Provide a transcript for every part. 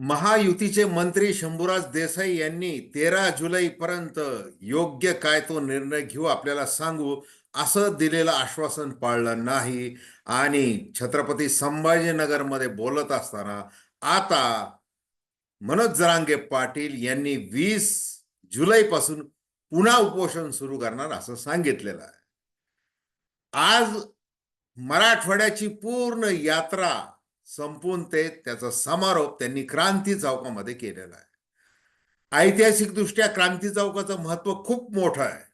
महायुतीचे मंत्री शंभूराज देसाई यांनी तेरा जुलै पर्यंत योग्य काय तो निर्णय घेऊ आपल्याला सांगू असं दिलेलं आश्वासन पाळलं नाही. आणि छत्रपती संभाजीनगरमध्ये बोलत असताना आता मनोज जरांगे पाटील यांनी वीस जुलैपासून पुन्हा उपोषण सुरू करणार असं सांगितलेलं आहे. आज मराठवाड्याची पूर्ण यात्रा संपून ते त्याचा समारोप त्यांनी क्रांती चौकामध्ये केलेला आहे. ऐतिहासिकदृष्ट्या क्रांती चौकाचं महत्त्व खूप मोठं आहे.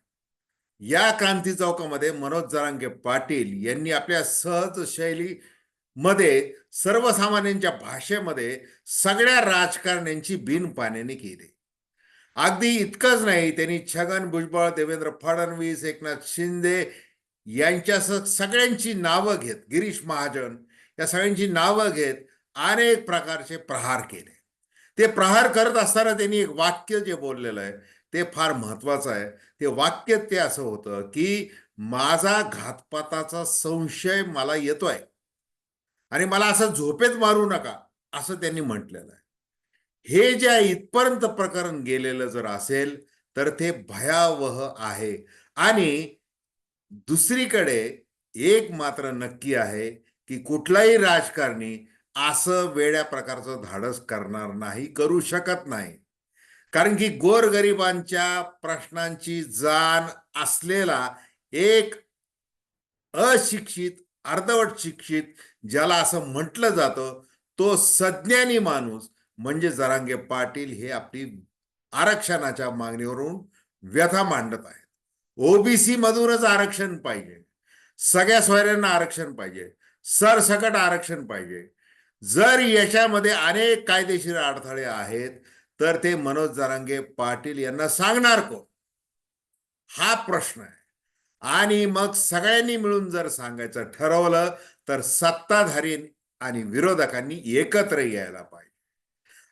या क्रांती चौकामध्ये मनोज जरांगे पाटील यांनी आपल्या सहज शैली मध्ये सर्वसामान्यांच्या भाषेमध्ये सगळ्या राजकारण्यांची बिन पाण्याने केली. अगदी इतकंच नाही त्यांनी छगन भुजबळ देवेंद्र फडणवीस एकनाथ शिंदे यांच्यासह सगळ्यांची नावं घेत गिरीश महाजन या सगळ्यांची नावं घेत अनेक प्रकारचे प्रहार केले. ते प्रहार करत असताना त्यांनी एक वाक्य जे बोललेलं आहे ते फार महत्वाचं आहे. ते वाक्य ते असं होतं की माझा घातपाताचा संशय मला येतोय. आणि मला असं झोपेत मारू नका असं त्यांनी म्हटलेलं आहे. हे जे इथपर्यंत प्रकरण गेलेलं जर असेल तर ते भयावह आहे. आणि दुसरीकडे एक मात्र नक्की आहे की कुठलाही राजकारणी असं वेड्या प्रकारचं धाडस करणार नाही करू शकत नाही. कारण की गोरगरिबांच्या प्रश्नांची जाण असलेला एक अशिक्षित अर्धवट शिक्षित ज्याला असं म्हटलं जातं तो सज्ञानी माणूस म्हणजे जरांगे पाटील हे आपली आरक्षणाच्या मागणीवरून व्यथा मांडत आहेत. ओबीसी मधूनच आरक्षण पाहिजे. सगळ्या सोयऱ्यांना आरक्षण पाहिजे. सरसकट आरक्षण पाहिजे. जर याच्यामध्ये अनेक कायदेशीर अडथळे आहेत तर ते मनोज जरांगे पाटील यांना सांगणार कोण? हा प्रश्न आहे. आणि मग सगळ्यांनी मिळून जर सांगायचं ठरवलं तर सत्ताधारी आणि विरोधकांनी एकत्र यायला पाहिजे.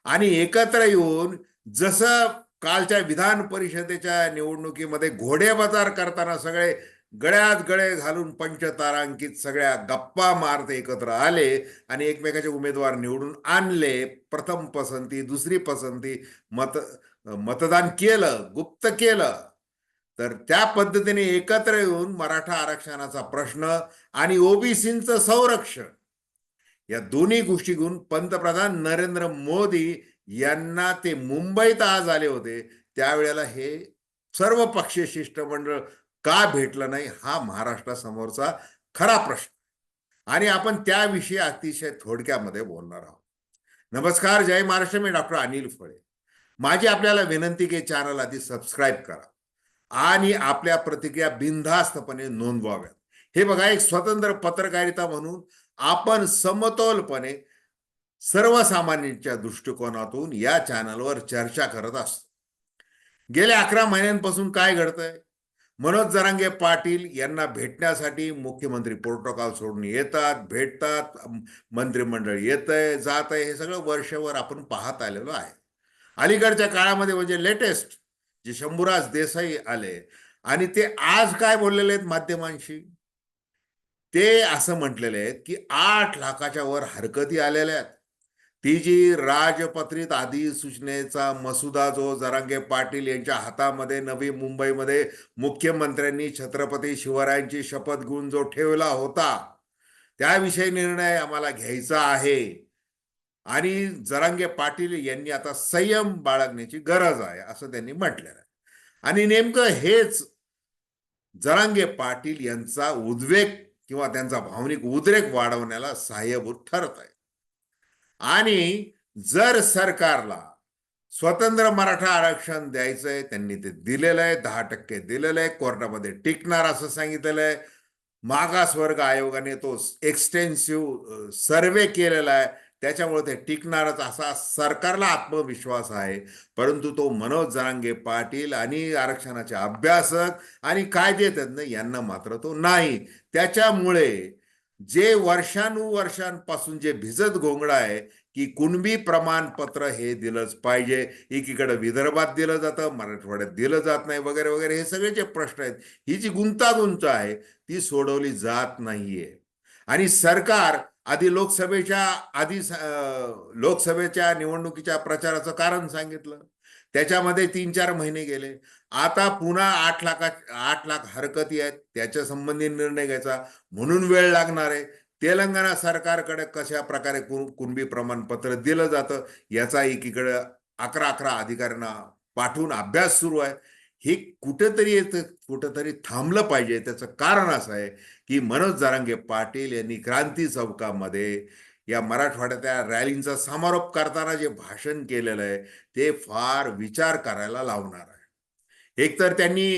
आणि एकत्र येऊन जसं कालच्या विधान परिषदेच्या निवडणुकीमध्ये घोडेबाजार करताना सगळे गळ्यात गळे घालून पंचतारांकित सगळ्या गप्पा मारत एकत्र आले आणि एकमेकाचे उमेदवार निवडून आणले. प्रथम पसंती दुसरी पसंती मत मतदान केलं गुप्त केलं. तर त्या पद्धतीने एकत्र येऊन मराठा आरक्षणाचा प्रश्न आणि ओबीसींचं संरक्षण या दोन्ही गोष्टी घेऊन पंतप्रधान नरेंद्र मोदी यांना ते मुंबईत आज आले होते. त्यावेळेला हे सर्व पक्षीय शिष्टमंडळ का भेटलं नाही हा महाराष्ट्रासमोरचा खरा प्रश्न. आणि आपण त्याविषयी अतिशय थोडक्यामध्ये बोलणार आहोत. नमस्कार जय महाराष्ट्र. मी डॉक्टर अनिल फळे. माझी आपल्याला विनंती की चॅनल आधी सबस्क्राईब करा आणि आपल्या प्रतिक्रिया बिनधास्तपणे नोंदवाव्यात. हे बघा एक स्वतंत्र पत्रकारिता म्हणून आपण समतोलपणे सर्वसामान्यांच्या दृष्टिकोनातून या चॅनलवर चर्चा करत असतो. गेल्या अकरा महिन्यांपासून काय घडतंय? मनोज जरांगे पाटील यांना भेटण्यासाठी मुख्यमंत्री प्रोटोकॉल सोडून येतात भेटतात मंत्रिमंडळ येत आहे जात आहे हे सगळं वर्षभर आपण पाहत आलेलो आहे. अलीकडच्या काळामध्ये म्हणजे लेटेस्ट जे शंभूराज देसाई आले आणि ते आज काय बोललेले आहेत माध्यमांशी? ते असं म्हटलेले आहेत की आठ लाखाच्या वर हरकती आलेल्या आहेत. ती जी राजपत्रित अधिसूचनेचा मसुदा जो जरांगे पाटील यांच्या हातामध्ये नवी मुंबईमध्ये मुख्यमंत्र्यांनी छत्रपती शिवरायांची शपथ घेऊन जो ठेवला होता त्याविषयी निर्णय आम्हाला घ्यायचा आहे. आणि जरांगे पाटील यांनी आता संयम बाळगण्याची गरज आहे असं त्यांनी म्हटलेलं आहे. आणि नेमकं हेच जरांगे पाटील यांचा उद्वेग किंवा त्यांचा भावनिक उद्रेक वाढवण्याला सहाय्यभूत ठरत आहे आणि जर सरकारला स्वतंत्र मराठा आरक्षण द्यायचंय त्यांनी ते दिलेलं आहे दहा टक्के दिलेलं आहे कोर्टामध्ये टिकणार असं सांगितलेलं आहे. मागासवर्ग आयोगाने तो एक्सटेन्सिव्ह सर्वे केलेला आहे. त्याच्यामुळे ते टिकणारच असा सरकारला आत्मविश्वास आहे. परंतु तो मनोज जरांगे पाटील आणि आरक्षणाचे अभ्यासक आणि कायदेतज्ञ यांना मात्र तो नाही. त्याच्यामुळे जे वर्षानुवर्षांपासून जे भिजत घोंगडा आहे की कुणबी प्रमाणपत्र हे दिलंच पाहिजे. एकीकडे विदर्भात दिलं जातं मराठवाड्यात दिलं जात नाही वगैरे वगैरे हे सगळे जे प्रश्न आहेत ही जी गुंतागुंत आहे ती सोडवली जात नाहीये. आणि सरकार आधी लोकसभेच्या आधी लोकसभेच्या निवडणुकीच्या प्रचाराचं कारण सांगितलं. त्याच्यामध्ये तीन चार महिने गेले. आता पुन्हा आठ लाखा आठ लाख हरकती आहेत. त्याच्या संबंधी निर्णय घ्यायचा. म्हणून वेळ लागणार आहे. तेलंगणा सरकारकडे कशा प्रकारे कु- कुणबी प्रमाणपत्र दिलं जातं याचा एकीकडे अकरा अकरा अधिकाऱ्यांना पाठवून अभ्यास सुरू आहे. हे कुठेतरी येतं कुठेतरी थांबलं पाहिजे. त्याचं कारण असं आहे की मनोज जरांगे पाटील यांनी क्रांती चौकामध्ये या मराठवाड्यातल्या रॅलींचा समारोप करताना जे भाषण केलेलं आहे ते फार विचार करायला लावणार आहे. एकतर त्यांनी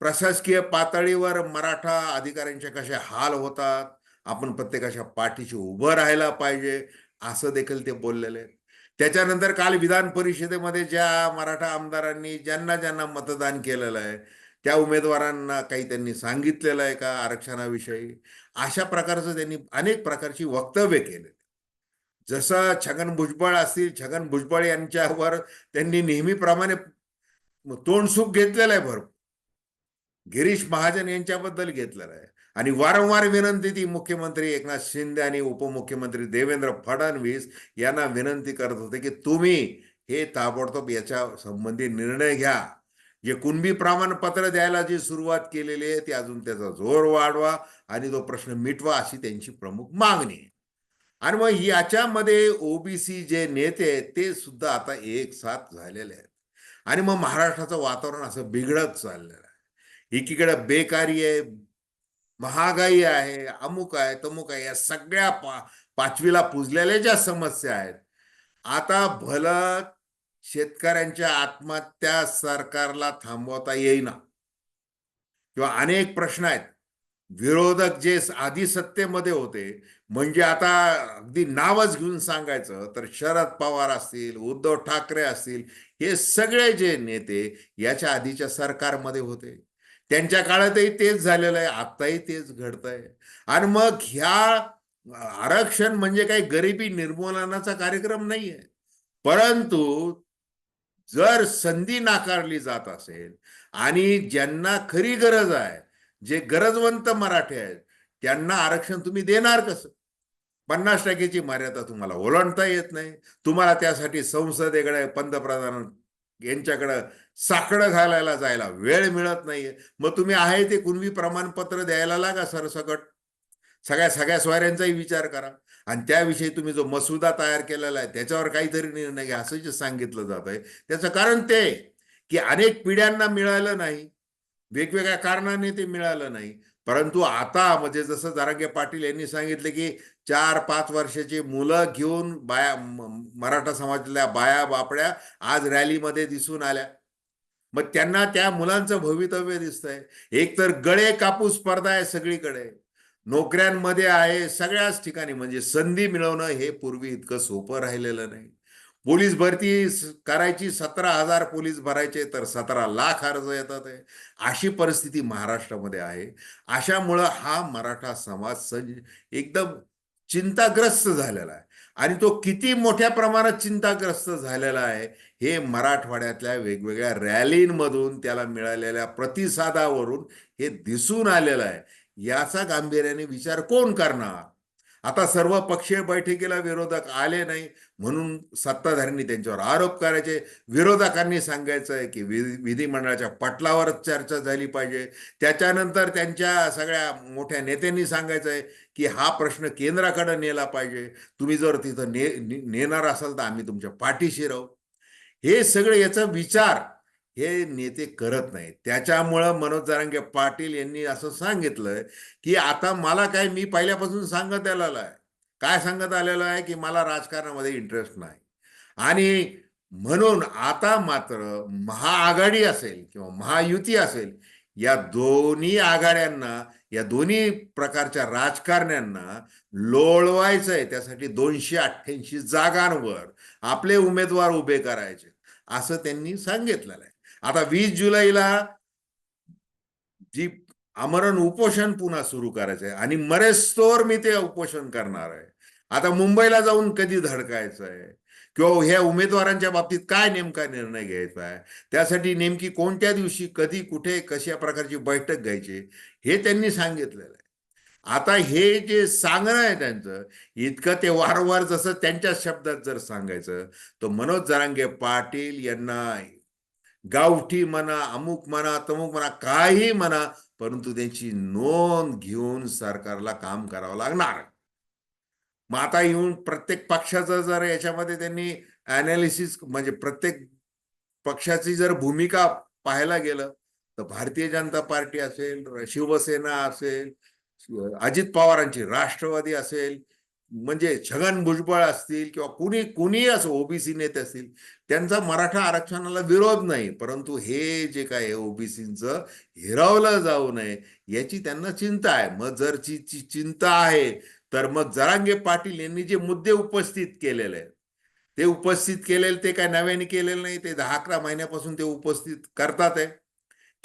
प्रशासकीय पातळीवर मराठा अधिकाऱ्यांचे कसे हाल होतात आपण प्रत्येकाच्या पाठीशी उभं राहायला पाहिजे असं देखील ते बोललेले त्याच्यानंतर काल विधान परिषदेमध्ये ज्या मराठा आमदारांनी ज्यांना ज्यांना मतदान केलेलं आहे त्या उमेदवारांना काही त्यांनी सांगितलेलं आहे का आरक्षणाविषयी? अशा प्रकारचं त्यांनी अनेक प्रकारची वक्तव्य केले जसं छगन भुजबळ असतील छगन भुजबळ यांच्यावर त्यांनी नेहमीप्रमाणे तोंडसुख घेतलेलं आहे भरपूर. गिरीश महाजन यांच्याबद्दल घेतलेलं आहे. आणि वारंवार विनंती ती मुख्यमंत्री एकनाथ शिंदे आणि उपमुख्यमंत्री देवेंद्र फडणवीस यांना विनंती करत होते की तुम्ही हे ताबडतोब याच्या संबंधी निर्णय घ्या. जे कुणबी प्रमाणपत्र द्यायला जी सुरुवात केलेली आहे ती अजून त्याचा जोर वाढवा आणि तो प्रश्न मिटवा अशी त्यांची प्रमुख मागणी आहे. आणि मग याच्यामध्ये ओबीसी जे नेते आहेत ते सुद्धा आता एक साथ झालेले आहेत. आणि मग महाराष्ट्राचं वातावरण असं बिघडत चाललेलं आहे. एकीकडे बेकारी आहे महागाई आहे अमुक आहे तमुक आहे या सगळ्या पा पाचवीला पुजलेल्या ज्या समस्या आहेत आता भलं शेतकऱ्यांच्या आत्महत्या सरकारला थांबवता येईना. किंवा अनेक प्रश्न आहेत. विरोधक जे आधी सत्तेमध्ये होते म्हणजे आता अगदी नावच घेऊन सांगायचं तर शरद पवार असतील उद्धव ठाकरे असतील हे सगळे जे नेते याच्या आधीच्या सरकारमध्ये होते. त्यांच्या काळातही तेच झालेलं आहे आत्ताही तेच घडतंय. आणि मग ह्या आरक्षण म्हणजे काही गरिबी निर्मूलनाचा कार्यक्रम नाही आहे परंतु जर संधी नाकारली जात असेल आणि ज्यांना खरी गरज आहे जे गरजवंत मराठे आहेत त्यांना आरक्षण तुम्ही देणार कसं? पन्नास टक्केची मर्यादा तुम्हाला ओलांडता येत नाही. तुम्हाला त्यासाठी संसदेकडे पंतप्रधान यांच्याकडं साकडं घालायला जायला वेळ मिळत नाहीये. मग तुम्ही आहे ते कुणवी प्रमाणपत्र द्यायला लागा सरसकट. सगळ्या सगळ्या स्वाऱ्यांचाही विचार करा. आणि त्याविषयी तुम्ही जो मसुदा तयार केलेला आहे त्याच्यावर काहीतरी निर्णय घ्या असं जे सांगितलं जात आहे त्याचं कारण ते की अनेक पिढ्यांना मिळालं नाही. वेगवेगळ्या कारणाने ते मिळालं नाही. परंतु आता म्हणजे जसं जारांगे पाटील यांनी सांगितलं की चार पाच वर्षाची मुलं घेऊन बाया मराठा समाजातल्या बाया बापड्या आज रॅलीमध्ये दिसून आल्या. मग त्यांना त्या मुलांचं भवितव्य दिसतंय. एक तर गळे कापूस स्पर्धा आहे सगळीकडे. नोकऱ्यांमध्ये आहे सगळ्याच ठिकाणी. म्हणजे संधी मिळवणं हे पूर्वी इतकं सोपं राहिलेलं नाही. पोलीस भरती करायची सतरा हजार पोलीस भरायचे तर सतरा लाख अर्ज येतात आहे अशी परिस्थिती महाराष्ट्रामध्ये आहे. अशामुळं हा मराठा समाज सज एकदम चिंताग्रस्त झालेला आहे. आणि तो किती मोठ्या प्रमाणात चिंताग्रस्त झालेला आहे हे मराठवाड्यातल्या वेगवेगळ्या रॅलींमधून त्याला मिळालेल्या प्रतिसादावरून हे दिसून आलेलं आहे. याचा गांभीर्याने विचार कोण करणार? आता सर्व पक्षीय बैठकीला विरोधक आले नाही म्हणून सत्ताधाऱ्यांनी त्यांच्यावर आरोप करायचे. विरोधकांनी सांगायचं आहे की विधिमंडळाच्या पटलावरच चर्चा झाली पाहिजे. त्याच्यानंतर त्यांच्या सगळ्या मोठ्या नेत्यांनी सांगायचं आहे की हा प्रश्न केंद्राकडे नेला पाहिजे. तुम्ही जर तिथं ने ने- नेणार असाल तर आम्ही तुमच्या पाठीशी राहू. हे सगळे याचा विचार हे नेते करत नाहीत. त्याच्यामुळं मनोज जरांगे पाटील यांनी असं सांगितलंय की आता मला काय मी पहिल्यापासून सांगत आलेलं आहे. काय सांगत आलेलं आहे की मला राजकारणामध्ये इंटरेस्ट नाही. आणि म्हणून आता मात्र महाआघाडी असेल किंवा महायुती असेल या दोन्ही आघाड्यांना या दोन्ही प्रकारच्या राजकारण्यांना लोळवायचं आहे त्यासाठी दोनशे अठ्ठ्याऐंशी जागांवर आपले उमेदवार उभे करायचे. असं त्यांनी सांगितलेलं आहे. आता वीस जुलैला जी आमरण उपोषण पुन्हा सुरू करायचं आहे आणि मरेस्तोर मी ते उपोषण करणार आहे. आता मुंबईला जाऊन कधी धडकायचं आहे किंवा ह्या उमेदवारांच्या बाबतीत काय नेमका निर्णय घ्यायचा आहे? त्यासाठी नेमकी कोणत्या दिवशी कधी कुठे कशा प्रकारची बैठक घ्यायची हे त्यांनी सांगितलेलं आहे. आता हे जे सांगणं आहे त्यांचं इतकं ते वारंवार जसं त्यांच्या शब्दात जर सांगायचं तर मनोज जरांगे पाटील यांना गावठी म्हणा अमुक म्हणा तमुक म्हणा काही म्हणा परंतु त्यांची नोंद घेऊन सरकारला काम करावं लागणार. मग आता येऊन प्रत्येक पक्षाचं जर याच्यामध्ये त्यांनी अनालिसिस म्हणजे प्रत्येक पक्षाची जर भूमिका पाहायला गेलं तर भारतीय जनता पार्टी असेल शिवसेना असेल अजित पवारांची राष्ट्रवादी असेल म्हणजे छगन भुजबळ असतील किंवा कुणी कुणी असं ओबीसी नेते असतील त्यांचा मराठा आरक्षणाला विरोध नाही. परंतु हे जे काय ओबीसीचं हिरावलं जाऊ नये याची त्यांना चिंता आहे. मग जर ची ची चिंता आहे तर मग जरांगे पाटील यांनी जे मुद्दे उपस्थित केलेले आहेत ते उपस्थित केलेले ते काय नव्याने केलेले नाही ते दहा अकरा महिन्यापासून ते उपस्थित करतात आहे.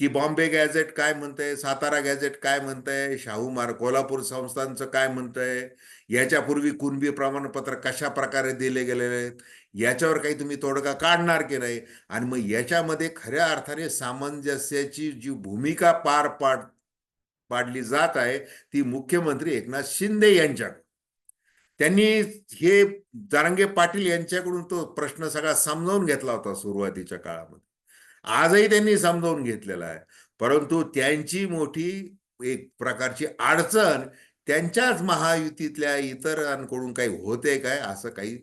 की बॉम्बे गॅझेट काय म्हणतंय सातारा गॅझेट काय म्हणतंय शाहू मार कोल्हापूर संस्थांचं काय म्हणतंय याच्यापूर्वी कुणबी प्रमाणपत्र कशा प्रकारे दिले गेलेले आहेत याच्यावर काही तुम्ही तोडगा काढणार की नाही? आणि मग याच्यामध्ये खऱ्या अर्थाने सामंजस्याची जी भूमिका पार पाड पाडली जात आहे ती मुख्यमंत्री एकनाथ शिंदे यांच्याकडून. त्यांनी हे जारंगे पाटील यांच्याकडून तो प्रश्न सगळा समजावून घेतला होता सुरुवातीच्या काळामध्ये. आजही त्यांनी समजावून घेतलेला आहे. परंतु त्यांची मोठी एक प्रकारची अडचण त्यांच्याच महायुतीतल्या इतरांकडून काही होते काय? असं काही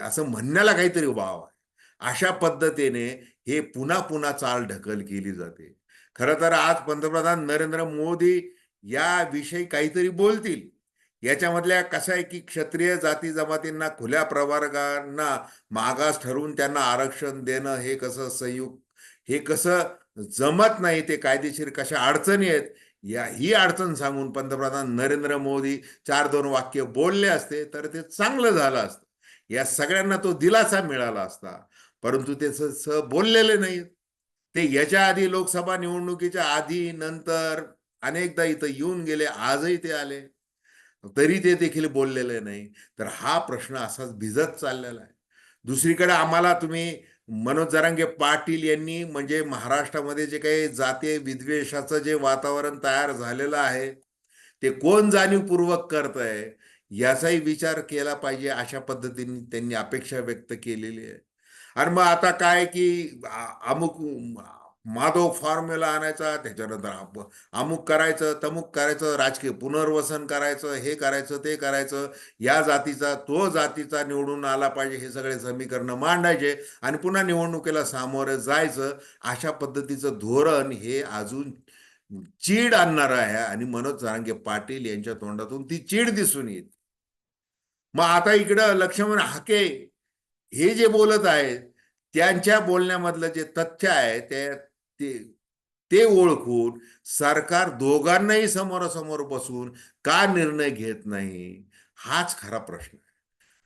असं म्हणण्याला काहीतरी वाव आहे. अशा पद्धतीने हे पुन्हा पुन्हा चाल ढकल केली जाते. खरं तर आज पंतप्रधान नरेंद्र मोदी याविषयी काहीतरी बोलतील. याच्यामधल्या कसं आहे की क्षत्रिय जाती जमातींना खुल्या प्रवर्गांना मागास ठरवून त्यांना आरक्षण देणं हे कसं संयुक्त हे कसं जमत नाही ते कायदेशीर कशा अडचणी आहेत या ही अडचण सांगून पंतप्रधान नरेंद्र मोदी चार दोन वाक्य बोलले असते तर ते चांगलं झालं असतं. या सगळ्यांना तो दिलासा मिळाला असता परंतु ते स बोललेले नाहीत. ते याच्या आधी लोकसभा निवडणुकीच्या आधी नंतर अनेकदा इथं येऊन गेले आजही ते आले. तरी ते देखील बोललेले नाही. तर हा प्रश्न असाच भिजत चाललेला आहे. दुसरीकडे आम्हाला तुम्ही मनोज जरांगे पाटील यांनी म्हणजे महाराष्ट्रामध्ये जे काही जाते विद्वेषाचं जे वातावरण तयार झालेलं आहे ते कोण जाणीवपूर्वक करत आहे याचाही विचार केला पाहिजे अशा पद्धतीने त्यांनी अपेक्षा व्यक्त केलेली आहे. आणि मग आता काय की अमुक माधव फॉर्म्युला आणायचा त्याच्यानंतर अमुक करायचं तमुक करायचं राजकीय पुनर्वसन करायचं हे करायचं ते करायचं. या जातीचा तो जातीचा निवडून आला पाहिजे हे सगळे समीकरण मांडायचे आणि पुन्हा निवडणुकीला सामोरं जायचं. अशा पद्धतीचं धोरण हे अजून चीड आणणार आहे आणि मनोज जारांगे पाटील यांच्या तोंडातून ती चीड दिसून येत मग आता इकडं लक्ष्मण हाके हे जे बोलत आहेत त्यांच्या बोलण्यामधलं जे तथ्य आहे ते ते ते ओळखून सरकार दोघांनाही समोरासमोर बसून का निर्णय घेत नाही हाच खरा प्रश्न आहे.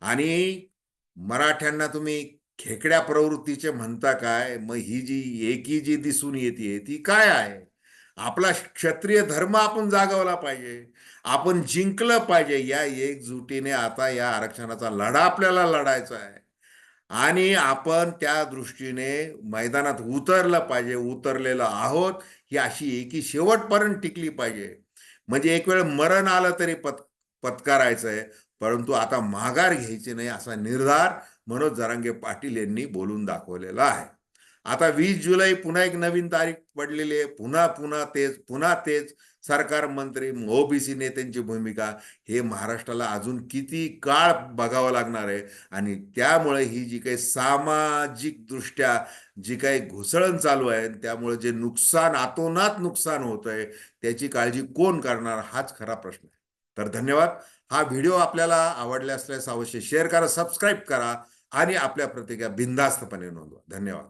आणि मराठ्यांना तुम्ही खेकड्या प्रवृत्तीचे म्हणता काय? मग ही जी एकी जी दिसून येते ती काय आहे? आपला क्षत्रिय धर्म आपण जागवला पाहिजे आपण जिंकलं पाहिजे या एकजुटीने आता या आरक्षणाचा लढा आपल्याला लढायचा आहे. आणि आपण त्या दृष्टीने मैदानात उतरलं पाहिजे उतरलेलं आहोत ही अशी एकी शेवटपर्यंत टिकली पाहिजे. म्हणजे एक वेळ मरण आलं तरी पत पत्कारायचं आहे परंतु आता माघार घ्यायची नाही असा निर्धार मनोज जरांगे पाटील यांनी बोलून दाखवलेला आहे. आता वीस जुलै पुन्हा एक नवीन तारीख पडलेली आहे पुन्हा पुन्हा तेच पुन्हा तेच. सरकार मंत्री ओबीसी नेत्यांची भूमिका हे महाराष्ट्राला अजून किती काळ बघावं लागणार आहे? आणि त्यामुळे ही जी काही सामाजिक दृष्ट्या जी काही घुसळण चालू आहे त्यामुळे जे नुकसान आतोनात नुकसान होत आहे त्याची काळजी कोण करणार हाच खरा प्रश्न आहे. तर धन्यवाद. हा व्हिडिओ आपल्याला आवडला असल्यास अवश्य शेअर करा सबस्क्राईब करा आणि आपल्या प्रतिक्रिया बिंदास्तपणे नोंदवा. धन्यवाद.